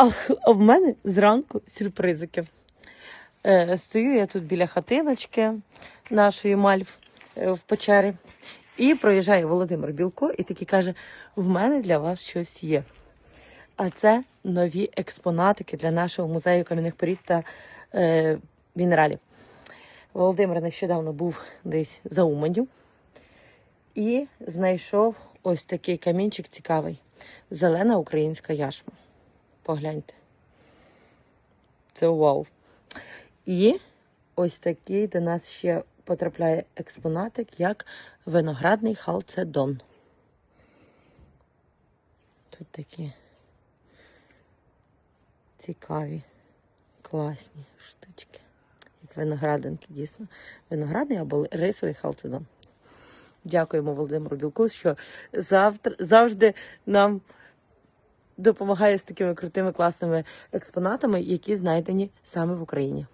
А, а в мене зранку сюрпризики. Е, стою я тут біля хатиночки нашої мальв е, в печері. І проїжджає Володимир Білко і такий каже: в мене для вас щось є. А це нові експонатики для нашого музею кам'яних порід та е, мінералів. Володимир нещодавно був десь за Уманню і знайшов ось такий камінчик цікавий. Зелена українська яшма. Погляньте. Це вау. І ось такий до нас ще потрапляє експонатик, як виноградний халцедон. Тут такі цікаві, класні штучки. Як виноградинки, дійсно. Виноградний або рисовий халцедон. Дякуємо Володимиру Білку, що завтра, завжди нам допомагає з такими крутими класними експонатами, які знайдені саме в Україні.